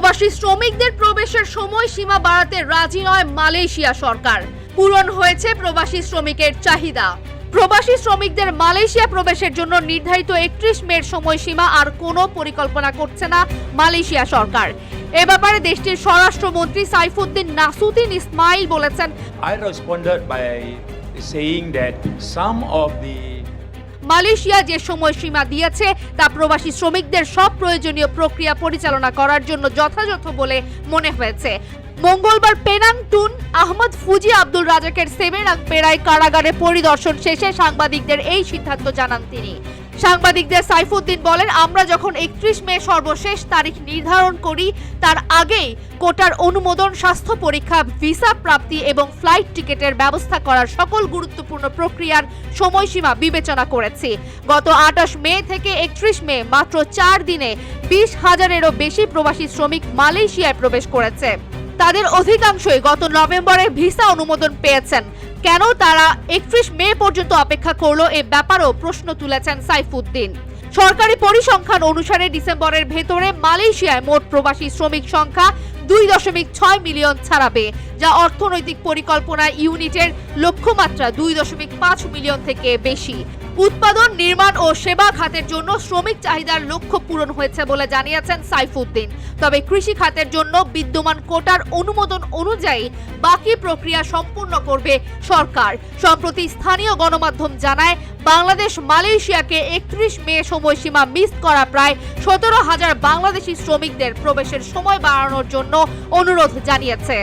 প্রবাসী শ্রমিকদের প্রবেশের সময়সীমা বাড়াতে রাজি নয় মালয়েশিয়া সরকার। পূরণ হয়েছে প্রবাসী শ্রমিকের চাহিদা। প্রবাসী শ্রমিকদের মালয়েশিয়া প্রবেশের জন্য নির্ধারিত একত্রিশ মের সময়সীমা আর কোনো পরিকল্পনা করছে না মালয়েশিয়া সরকার। এ ব্যাপারে দেশটির স্বরাষ্ট্রমন্ত্রী সাইফুদ্দিন নাসুদ্দিন ইসমাইল বলেছেন, I responded by saying that some of the Malaysia যে সময়সীমা দিয়েছে, তা প্রবাসী শ্রমিকদের সব প্রয়োজনীয় প্রক্রিয়া পরিচালনা করার জন্য যথাযথ বলে মনে হয়েছে। মঙ্গলবার Penang Tun Ahmad Fuzi Abdul রাজাকের Seberang Perai কারাগারে পরিদর্শন শেষে সাংবাদিকদের এই সিদ্ধান্ত জানান তিনি। সাংবাদিকদের সাইফুদ্দিন বলেন, আমরা যখন একত্রিশ মে সর্বশেষ তারিখ নির্ধারণ করি, তার আগেই কোটার অনুমোদন, স্বাস্থ্য পরীক্ষা, ভিসা প্রাপ্তি এবং ফ্লাইট টিকেটের ব্যবস্থা করার সকল গুরুত্বপূর্ণ প্রক্রিয়ার সময়সীমা বিবেচনা করেছি। গত আঠাশ মে থেকে একত্রিশ মে, মাত্র চার দিনে বিশ হাজারেরও বেশি প্রবাসী শ্রমিক মালয়েশিয়ায় প্রবেশ করেছে। তাদের অধিকাংশই গত নভেম্বরে ভিসা অনুমোদন পেয়েছেন। কেন তারা একত্রিশ মে পর্যন্ত অপেক্ষা করল এ ব্যাপারেও প্রশ্ন তুলেছেন সাইফুদ্দিন। সরকারি পরিসংখ্যান অনুসারে ডিসেম্বরের ভেতরে মালয়েশিয়ায় মোট প্রবাসী শ্রমিক সংখ্যা দুই দশমিক ছয় মিলিয়ন ছাড়াবে, যা অর্থনৈতিক পরিকল্পনা ইউনিটের লক্ষ্যমাত্রা দুই দশমিক পাঁচ মিলিয়ন থেকে বেশি। উৎপাদন, নির্মাণ ও সেবা খাতের জন্য শ্রমিক চাহিদার লক্ষ্য পূরণ হয়েছে বলে জানিয়েছেন সাইফুদ্দিন। তবে কৃষি খাতের জন্য বিদ্যমান কোটার অনুমোদন অনুযায়ী বাকি প্রক্রিয়া সম্পূর্ণ করবে সরকার। সম্প্রতি স্থানীয় গণমাধ্যম জানায়, বাংলাদেশ মালয়েশিয়াকে একত্রিশ মে সময়সীমা মিস করা প্রায় সতেরো হাজার বাংলাদেশি শ্রমিকদের প্রবেশের সময় বাড়ানোর জন্য অনুরোধ জানিয়েছে।